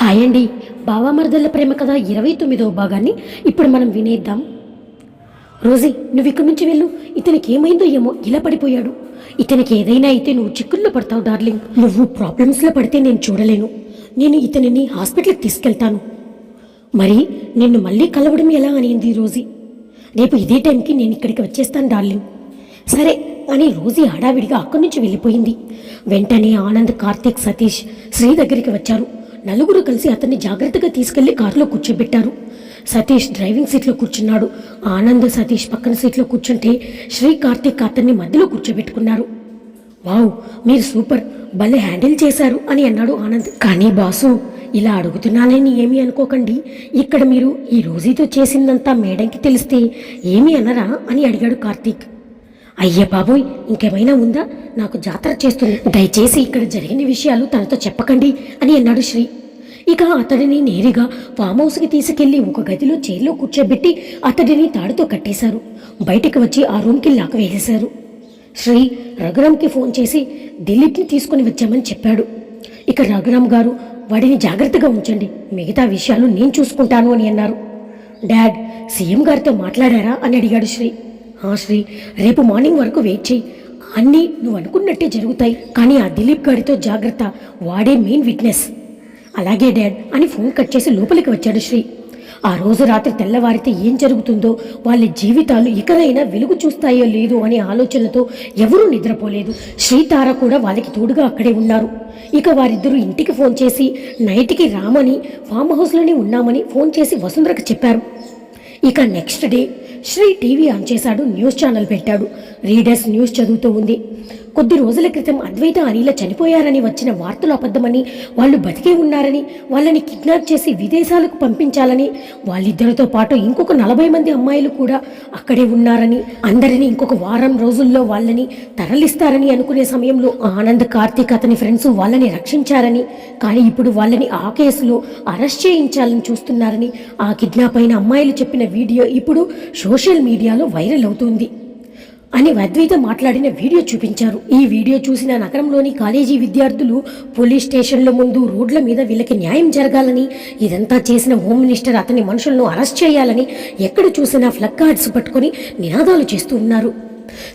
Hi అండి. బావామరదళ్ళ ప్రేమ కథ ఇరవై తొమ్మిదవ భాగాన్ని ఇప్పుడు మనం వినేద్దాం. రోజీ నువ్వు ఇక్కడి నుంచి వెళ్ళు. ఇతనికి ఏమైందో ఏమో ఇలా పడిపోయాడు. ఇతనికి ఏదైనా అయితే నువ్వు చిక్కుల్లో పడతావు డార్లింగ్. నువ్వు ప్రాబ్లమ్స్లో పడితే నేను చూడలేను. నేను ఇతనిని హాస్పిటల్కి తీసుకెళ్తాను. మరి నిన్ను మళ్ళీ కలవడం ఎలా అనింది రోజీ? రేపు ఇదే టైంకి నేను ఇక్కడికి వచ్చేస్తాను డార్లింగ్. సరే అని రోజీ హడావిడిగా అక్కడి నుంచి వెళ్ళిపోయింది. వెంటనే ఆనంద్ కార్తీక్ సతీష్ శ్రీ దగ్గరికి వచ్చారు. నలుగురు కలిసి అతన్ని జాగ్రత్తగా తీసుకెళ్ళి కారులో కూర్చోబెట్టారు. సతీష్ డ్రైవింగ్ సీట్లో కూర్చున్నాడు. ఆనంద్ సతీష్ పక్కన సీట్లో కూర్చుంటే శ్రీ కార్తీక్ అతన్ని మధ్యలో కూర్చోబెట్టుకున్నారు. వావ్ మీరు సూపర్. భలే హ్యాండిల్ చేశారు అని అన్నాడు ఆనంద్. కానీ బాసు ఇలా అడుగుతున్నానని ఏమీ అనుకోకండి. ఇక్కడ మీరు ఈ రోజీతో చేసిందంతా మేడంకి తెలిస్తే ఏమీ అనరా? అని అడిగాడు కార్తీక్. అయ్యే బాబోయ్ ఇంకేమైనా ఉందా? నాకు జాతర చేస్తుంది. దయచేసి ఇక్కడ జరిగిన విషయాలు తనతో చెప్పకండి అని అన్నాడు శ్రీ. ఇక అతడిని నేరుగా ఫామ్ హౌస్కి తీసుకెళ్ళి ఒక గదిలో చైర్లో కూర్చోబెట్టి అతడిని తాడుతో కట్టేశారు. బయటికి వచ్చి ఆ రూమ్కి లాక్ వేసేశారు. శ్రీ రఘురామ్కి ఫోన్ చేసి దిలీప్ని తీసుకుని వచ్చామని చెప్పాడు. ఇక రఘురామ్ గారు వాడిని జాగ్రత్తగా ఉంచండి. మిగతా విషయాలు నేను చూసుకుంటాను అని అన్నారు. డాడ్ సీఎం గారితో మాట్లాడారా? అని అడిగాడు శ్రీ. ఆ శ్రీ రేపు మార్నింగ్ వరకు వెయిట్ చేయి. అన్నీ నువ్వు అనుకున్నట్టే జరుగుతాయి. కానీ ఆ దిలీప్ గారితో జాగ్రత్త. వాడే మెయిన్ విట్నెస్. అలాగే డాడ్ అని ఫోన్ కట్ చేసి లోపలికి వచ్చాడు శ్రీ. ఆ రోజు రాత్రి తెల్లవారితే ఏం జరుగుతుందో వాళ్ళ జీవితాలు ఇకనైనా వెలుగు చూస్తాయో లేదో అనే ఆలోచనతో ఎవరూ నిద్రపోలేదు. శ్రీతార కూడా వాళ్ళకి తోడుగా అక్కడే ఉన్నారు. ఇక వారిద్దరూ ఇంటికి ఫోన్ చేసి నైట్కి రామని ఫామ్ హౌస్లోనే ఉన్నామని ఫోన్ చేసి వసుంధరకు చెప్పారు. ఇక next day Sri TV on చేశాడు న్యూస్ ఛానల్ పెట్టాడు. రీడర్స్ న్యూస్ చదువుతూ ఉంది. కొద్ది రోజుల క్రితం అద్వైత అనిల చనిపోయారని వచ్చిన వార్తలు అబద్ధమని వాళ్ళు బతికే ఉన్నారని వాళ్ళని కిడ్నాప్ చేసి విదేశాలకు పంపించాలని వాళ్ళిద్దరితో పాటు ఇంకొక నలభై మంది అమ్మాయిలు కూడా అక్కడే ఉన్నారని అందరినీ ఇంకొక వారం రోజుల్లో వాళ్ళని తరలిస్తారని అనుకునే సమయంలో ఆనంద్ కార్తీక్ అతని ఫ్రెండ్స్ వాళ్ళని రక్షించారని కానీ ఇప్పుడు వాళ్ళని ఆ కేసులో అరెస్ట్ చేయించాలని చూస్తున్నారని ఆ కిడ్నాప్ అయిన అమ్మాయిలు చెప్పిన వీడియో ఇప్పుడు సోషల్ మీడియాలో వైరల్ అవుతుంది. అని అద్వైత మాట్లాడిన వీడియో చూపించారు. ఈ వీడియో చూసిన నగరంలోని కాలేజీ విద్యార్థులు పోలీస్ స్టేషన్ల ముందు రోడ్ల మీద వీళ్ళకి న్యాయం జరగాలని ఇదంతా చేసిన హోమ్ మినిస్టర్ అతని మనుషులను అరెస్ట్ చేయాలని ఎక్కడ చూసినా ఫ్లగ్ కార్డ్స్ పట్టుకొని నినాదాలు చేస్తూ ఉన్నారు.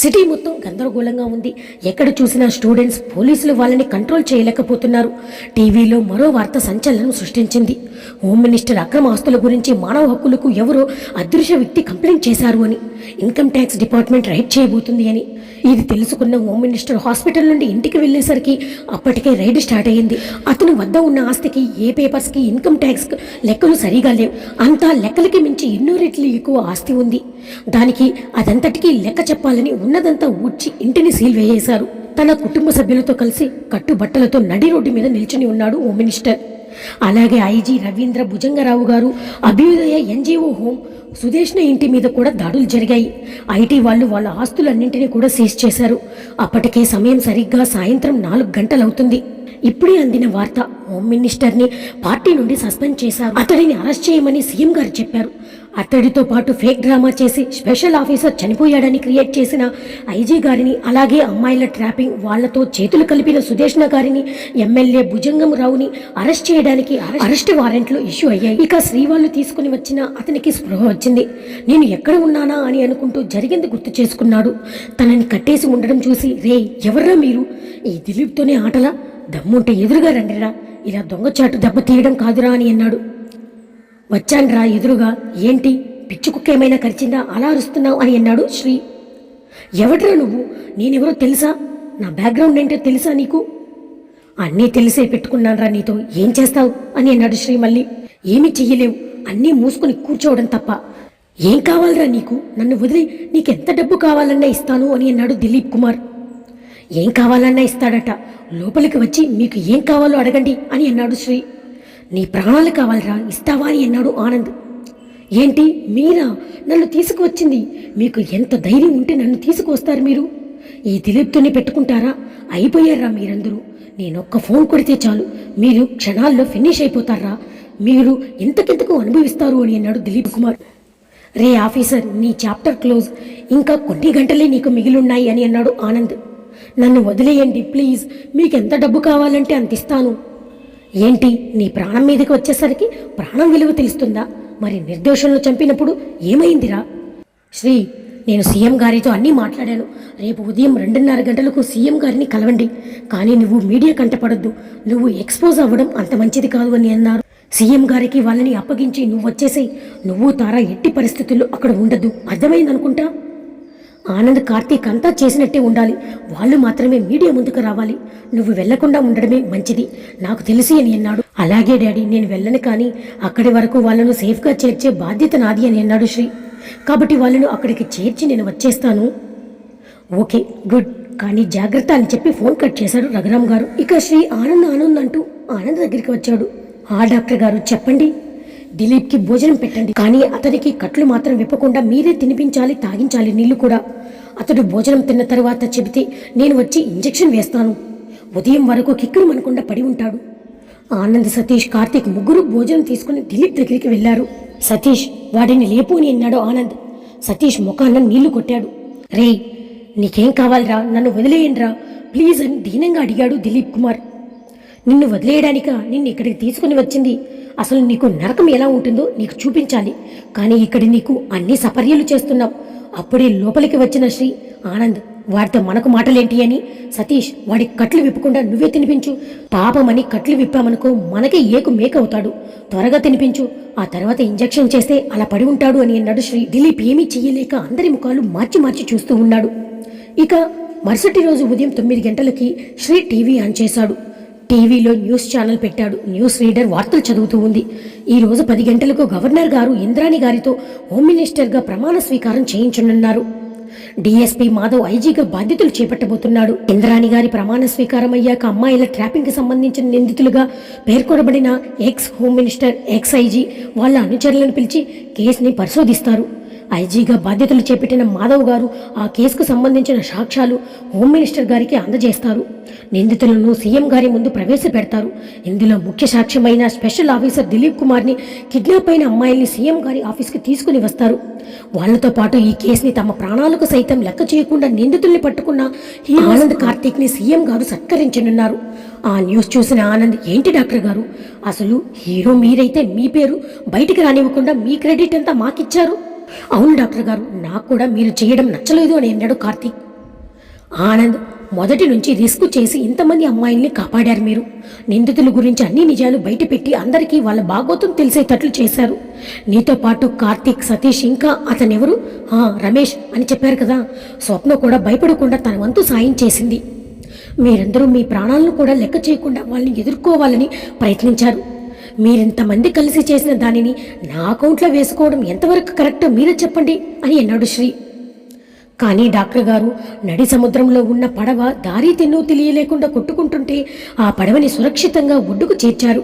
సిటీ మొత్తం గందరగోళంగా ఉంది. ఎక్కడ చూసినా స్టూడెంట్స్ పోలీసులు వాళ్ళని కంట్రోల్ చేయలేకపోతున్నారు. టీవీలో మరో వార్త సంచలనం సృష్టించింది. హోమ్ మినిస్టర్ అక్రమ ఆస్తుల గురించి మానవ హక్కులకు ఎవరో అదృశ్య వ్యక్తి కంప్లైంట్ చేశారు అని. ఇన్కమ్ ట్యాక్స్ డిపార్ట్మెంట్ రైడ్ చేయబోతుంది అని. ఇది తెలుసుకున్న హోమ్ మినిస్టర్ హాస్పిటల్ నుండి ఇంటికి వెళ్ళేసరికి అప్పటికే రైడ్ స్టార్ట్ అయ్యింది. అతను వద్ద ఉన్న ఆస్తికి ఏ పేపర్స్కి ఇన్కమ్ ట్యాక్స్ లెక్కలు సరిగా లేవు. అంతా లెక్కలకి మించి ఎన్నో రెట్లు ఎక్కువ ఆస్తి ఉంది. దానికి అదంతటికీ లెక్క చెప్పాలని ఉన్నదంతా ఊడ్చి ఇంటిని సీల్ వేయేశారు. తన కుటుంబ సభ్యులతో కలిసి కట్టుబట్టలతో నడి రోడ్డు మీద నిల్చుని ఉన్నాడు హోమ్ మినిస్టర్. అలాగే ఐజీ రవీంద్ర భుజంగరావు గారు అభ్యుదయ ఎన్జిఓ హోమ్ సుదేష్ణ ఇంటి మీద కూడా దాడులు జరిగాయి. ఐటీ వాళ్ళు వాళ్ళ ఆస్తులన్నింటినీ కూడా సీజ్ చేశారు. అప్పటికే సమయం సరిగ్గా సాయంత్రం నాలుగు గంటలవుతుంది. ఇప్పుడే అందిన వార్త. హోమ్ మినిస్టర్ని పార్టీ నుండి సస్పెండ్ చేశారు. అతడిని అరెస్ట్ చేయమని సీఎం గారు చెప్పారు. అతడితో పాటు ఫేక్ డ్రామా చేసి స్పెషల్ ఆఫీసర్ చనిపోయాడని క్రియేట్ చేసిన ఐజీ గారిని అలాగే అమ్మాయిల ట్రాపింగ్ వాళ్ళతో చేతులు కలిపిన సుదేష్ణ గారిని ఎమ్మెల్యే భుజంగం రావుని అరెస్ట్ చేయడానికి అరెస్ట్ వారెంట్లు ఇష్యూ అయ్యాయి. ఇక శ్రీవాళ్ళు తీసుకుని వచ్చిన అతనికి స్పృహ వచ్చింది. నేను ఎక్కడ ఉన్నానా? అని అనుకుంటూ జరిగింది గుర్తు చేసుకున్నాడు. తనని కట్టేసి ఉండడం చూసి రే ఎవర్రా మీరు? ఈ దిలీప్తోనే ఆటలా? దమ్ముంటే ఎదురుగా రండిరా. ఇలా దొంగచాటు దెబ్బ తీయడం కాదురా అని అన్నాడు. వచ్చాన్రా ఎదురుగా. ఏంటి? పిచ్చుకుక్క ఏమైనా కరిచిందా? అలా అరుస్తున్నావు అని అన్నాడు శ్రీ. ఎవడ్రా నువ్వు? నేనెవరో తెలుసా? నా బ్యాక్గ్రౌండ్ ఏంటో తెలుసా నీకు? అన్నీ తెలిసే పెట్టుకున్నాన్రా నీతో. ఏం చేస్తావు? అని అన్నాడు శ్రీ మళ్ళీ. ఏమి చెయ్యలేవు. అన్నీ మూసుకుని కూర్చోవడం తప్ప. ఏం కావాలరా నీకు? నన్ను వదిలి నీకెంత డబ్బు కావాలన్నా ఇస్తాను అని అన్నాడు దిలీప్ కుమార్. ఏం కావాలన్నా ఇస్తాడట. లోపలికి వచ్చి మీకు ఏం కావాలో అడగండి అని అన్నాడు శ్రీ. నీ ప్రాణాలు కావాలరా ఇస్తావా అని అన్నాడు ఆనంద్. ఏంటి మీరా? నన్ను తీసుకువచ్చింది. మీకు ఎంత ధైర్యం ఉంటే నన్ను తీసుకువస్తారు మీరు. ఈ దిలీప్తోనే పెట్టుకుంటారా? అయిపోయారా మీరందరూ? నేను ఒక్క ఫోన్ కొడితే చాలు. మీరు క్షణాల్లో ఫినిష్ అయిపోతారా? మీరు ఇంతకింతకు అనుభవిస్తారు అని అన్నాడు దిలీప్ కుమార్. రే ఆఫీసర్ నీ చాప్టర్ క్లోజ్. ఇంకా కొన్ని గంటలే నీకు మిగిలున్నాయి అని అన్నాడు ఆనంద్. నన్ను వదిలేయండి ప్లీజ్. మీకు ఎంత డబ్బు కావాలంటే అంత ఇస్తాను. ఏంటి నీ ప్రాణం మీదకి వచ్చేసరికి ప్రాణం విలువ తెలుస్తుందా? మరి నిర్దోషంలో చంపినప్పుడు ఏమైందిరా? శ్రీ నేను సీఎం గారితో అన్నీ మాట్లాడాను. రేపు ఉదయం రెండున్నర గంటలకు సీఎం గారిని కలవండి. కానీ నువ్వు మీడియా కంటపడద్దు. నువ్వు ఎక్స్పోజ్ అవ్వడం అంత మంచిది కాదు అని అన్నారు. సీఎం గారికి వాళ్ళని అప్పగించి నువ్వు వచ్చేసి నువ్వు తారా ఎట్టి పరిస్థితుల్లో అక్కడ ఉండదు అర్థమైందనుకుంటా? ఆనంద్ కార్తీక్ అంతా చేసినట్టే ఉండాలి. వాళ్ళు మాత్రమే మీడియా ముందుకు రావాలి. నువ్వు వెళ్ళకుండా ఉండడమే మంచిది. నాకు తెలిసి అని అన్నాడు. అలాగే డాడీ నేను వెళ్ళను కానీ అక్కడి వరకు వాళ్ళను సేఫ్గా చేర్చే బాధ్యత నాది అని అన్నాడు శ్రీ. కాబట్టి వాళ్ళను అక్కడికి చేర్చి నేను వచ్చేస్తాను. Okay good. కానీ జాగ్రత్త అని చెప్పి ఫోన్ కట్ చేశాడు రఘురామ్ గారు. ఇక శ్రీ ఆనంద్ ఆనంద్ అంటూ ఆనంద్ దగ్గరికి వచ్చాడు. ఆ డాక్టర్ గారు చెప్పండి. దిలీప్కి భోజనం పెట్టండి. కానీ అతనికి కట్లు మాత్రం విప్పకుండా మీరే తినిపించాలి తాగించాలి నీళ్ళు కూడా. అతడు భోజనం తిన్న తర్వాత చెబితే నేను వచ్చి ఇంజెక్షన్ వేస్తాను. ఉదయం వరకు కిక్కురు మనకుండా పడి ఉంటాడు. ఆనంద్ సతీష్ కార్తీక్ ముగ్గురు భోజనం తీసుకుని దిలీప్ దగ్గరికి వెళ్ళారు సతీష్ వాడిని లేపోని అన్నాడు ఆనంద్. సతీష్ ముఖాన్న నీళ్ళు కొట్టాడు. రేయ్ నీకేం కావాలిరా? నన్ను వదిలేయండిరా ప్లీజ్ అని దీనంగా అడిగాడు దిలీప్ కుమార్. నిన్ను వదిలేయడానిక? నిన్ను ఇక్కడికి తీసుకుని వచ్చింది. అసలు నీకు నరకం ఎలా ఉంటుందో నీకు చూపించాలి. కానీ ఇక్కడ నీకు అన్ని సపర్యలు చేస్తున్నావు అప్పుడే లోపలికి వచ్చిన శ్రీ ఆనంద్ వాడితో మనకు మాటలేంటి అని సతీష్ వాడి కట్లు విప్పకుండా నువ్వే తినిపించు. పాపమని కట్లు విప్పామనుకో మనకే ఏకు మేక అవుతాడు త్వరగా తినిపించు. ఆ తర్వాత ఇంజెక్షన్ చేస్తే అలా పడి ఉంటాడు అని అన్నాడు శ్రీ. దిలీప్ ఏమీ చెయ్యలేక అందరి ముఖాలు మార్చి మార్చి చూస్తూ ఉన్నాడు. ఇక మరుసటి రోజు ఉదయం తొమ్మిది గంటలకి శ్రీ టీవీ ఆన్ చేశాడు. టీవీలో న్యూస్ ఛానల్ పెట్టాడు. న్యూస్ రీడర్ వార్తలు చదువుతూ ఉంది. ఈ రోజు పది గంటలకు గవర్నర్ గారు ఇంద్రాణి గారితో హోమ్ మినిస్టర్గా ప్రమాణ స్వీకారం చేయించనున్నారు. డీఎస్పీ మాధవ్ ఐజీగా బాధ్యతలు చేపట్టబోతున్నాడు. ఇంద్రాణి గారి ప్రమాణ స్వీకారం అయ్యాక అమ్మాయిల ట్రాపింగ్కి సంబంధించిన నిందితులుగా పేర్కొనబడిన ex home minister ex IG వాళ్ళ అనుచరులను పిలిచి కేసుని పరిశోధిస్తారు. ఐజీగా బాధ్యతలు చేపట్టిన మాధవ్ గారు ఆ కేసుకు సంబంధించిన సాక్ష్యాలు హోమ్ మినిస్టర్ గారికి అందజేస్తారు. నిందితులను సీఎం గారి ముందు ప్రవేశపెడతారు. ఇందులో ముఖ్య సాక్ష్యమైన స్పెషల్ ఆఫీసర్ దిలీప్ కుమార్ని కిడ్నాప్ అయిన అమ్మాయిల్ని సీఎం గారి ఆఫీస్కి తీసుకుని వస్తారు. వాళ్ళతో పాటు ఈ కేసుని తమ ప్రాణాలకు సైతం లెక్క చేయకుండా నిందితుల్ని పట్టుకున్న ఈ ఆనంద్ కార్తీక్ని సీఎం గారు సత్కరించనున్నారు. ఆ న్యూస్ చూసిన ఆనంద్ ఏంటి డాక్టర్ గారు? అసలు హీరో మీరైతే మీ పేరు బయటికి రానివ్వకుండా మీ క్రెడిట్ అంతా మాకిచ్చారు? అవును డాక్టర్ గారు నాకు కూడా మీరు చేయడం నచ్చలేదు అని అన్నాడు కార్తీక్. ఆనంద్ మొదటి నుంచి రిస్క్ చేసి ఇంతమంది అమ్మాయిల్ని కాపాడారు మీరు. నిందితుల గురించి అన్ని నిజాలు బయటపెట్టి అందరికీ వాళ్ళ బాగోతం తెలిసేటట్లు చేశారు. నీతో పాటు కార్తీక్ సతీష్ ఇంకా అతనెవరు? రమేష్ అని చెప్పారు కదా. స్వప్న కూడా భయపడకుండా తన వంతు సాయం చేసింది. మీరందరూ మీ ప్రాణాలను కూడా లెక్క చేయకుండా వాళ్ళని ఎదుర్కోవాలని ప్రయత్నించారు. మీరింతమంది కలిసి చేసిన దానిని నా అకౌంట్లో వేసుకోవడం ఎంతవరకు కరెక్టో మీరే చెప్పండి అని అన్నాడు శ్రీ. కానీ డాక్టర్ గారు నడి సముద్రంలో ఉన్న పడవ దారి తెన్నో తెలియలేకుండా కొట్టుకుంటుంటే ఆ పడవని సురక్షితంగా ఒడ్డుకు చేర్చారు.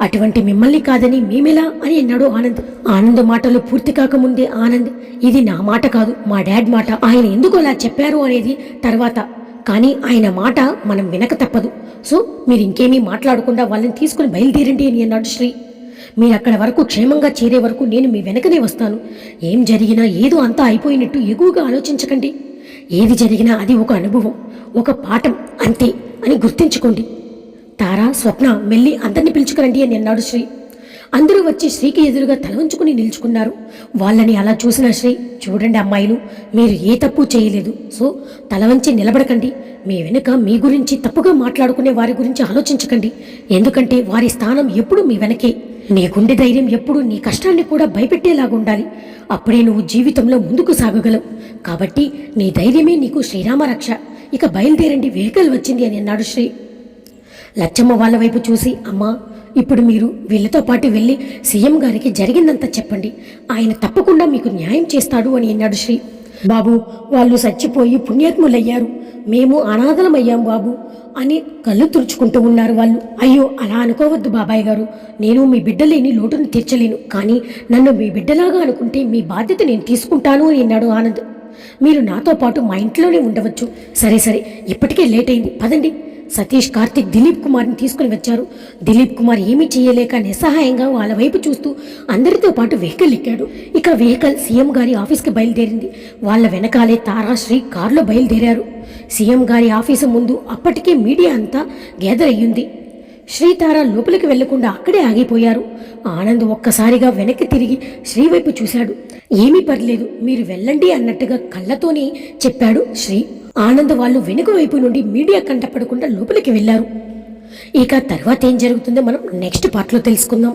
అటువంటి మిమ్మల్ని కాదని మేమెలా అని అన్నాడు ఆనంద్. ఆనంద్ మాటలు పూర్తి కాకముందే ఆనంద్ ఇది నా మాట కాదు మా డాడ్ మాట. ఆయన ఎందుకు అలా చెప్పారు? అనేది తర్వాత కానీ ఆయన మాట మనం వినక తప్పదు. సో మీరు ఇంకేమీ మాట్లాడకుండా వాళ్ళని తీసుకుని బయలుదేరండి అని అన్నాడు శ్రీ. మీరు అక్కడ వరకు క్షేమంగా చేరే వరకు నేను మీ వెనకనే వస్తాను. ఏం జరిగినా ఏదో అంతా అయిపోయినట్టు ఎగువగా ఆలోచించకండి. ఏది జరిగినా అది ఒక అనుభవం ఒక పాఠం అంతే అని గుర్తించుకోండి. తారా స్వప్న మెల్లి అందరిని పిలుచుకురండి అని అన్నాడు శ్రీ. అందరూ వచ్చి శ్రీకి ఎదురుగా తల ఉంచుకుని నిల్చుకున్నారు. వాళ్ళని అలా చూసిన శ్రీ చూడండి అమ్మాయిలు మీరు ఏ తప్పు చేయలేదు. సో తల వంచి నిలబడకండి. మీ వెనుక మీ గురించి తప్పుగా మాట్లాడుకునే వారి గురించి ఆలోచించకండి. ఎందుకంటే వారి స్థానం ఎప్పుడు మీ వెనకే. నీ గుండె ధైర్యం ఎప్పుడు నీ కష్టాన్ని కూడా భయపెట్టేలాగా ఉండాలి. అప్పుడే నువ్వు జీవితంలో ముందుకు సాగగలవు. కాబట్టి నీ ధైర్యమే నీకు శ్రీరామ రక్ష. ఇక బయలుదేరండి వెహికల్ వచ్చింది అని అన్నాడు శ్రీ. లచ్చమ్మ వాళ్ళ వైపు చూసి అమ్మా ఇప్పుడు మీరు వీళ్ళతో పాటు వెళ్ళి సీఎం గారికి జరిగిందంతా చెప్పండి. ఆయన తప్పకుండా మీకు న్యాయం చేస్తాడు అని అన్నాడు శ్రీ. బాబు వాళ్ళు చచ్చిపోయి పుణ్యాత్ములయ్యారు. మేము అనాథలమయ్యాం బాబు అని కళ్ళు తుడుచుకుంటూ ఉన్నారు వాళ్ళు. అయ్యో అలా అనుకోవద్దు బాబాయ్ గారు. నేను మీ బిడ్డలేని లోటును తీర్చలేను. కానీ నన్ను మీ బిడ్డలాగా అనుకుంటే మీ బాధ్యత నేను తీసుకుంటాను అని అన్నాడు ఆనంద్. మీరు నాతో పాటు మా ఇంట్లోనే ఉండవచ్చు. సరే సరే ఇప్పటికే లేట్ అయింది. పదండి. సతీష్ కార్తిక్ దిలీప్ కుమార్ని తీసుకుని వచ్చారు. దిలీప్ కుమార్ ఏమీ చేయలేక నిస్సహాయంగా వాళ్ళ వైపు చూస్తూ అందరితో పాటు వెహికల్ ఎక్కాడు. ఇక వెహికల్ సీఎం గారి ఆఫీస్కి బయలుదేరింది. వాళ్ళ వెనకాలే తారాశ్రీ కారులో బయలుదేరారు. సీఎం గారి ఆఫీసు ముందు అప్పటికే మీడియా అంతా గ్యాదర్ అయ్యింది. శ్రీతార లోపలికి వెళ్ళకుండా అక్కడే ఆగిపోయారు. ఆనంద్ ఒక్కసారిగా వెనక్కి తిరిగి శ్రీ వైపు చూశాడు. ఏమీ పర్లేదు మీరు వెళ్ళండి అన్నట్టుగా కళ్ళతోనే చెప్పాడు శ్రీ. ఆనంద్ వాళ్ళు వెనుక వైపు నుండి మీడియా కంటపడకుండా లోపలికి వెళ్ళారు ఇక తర్వాత ఏం జరుగుతుందో మనం నెక్స్ట్ పార్ట్లో తెలుసుకుందాం.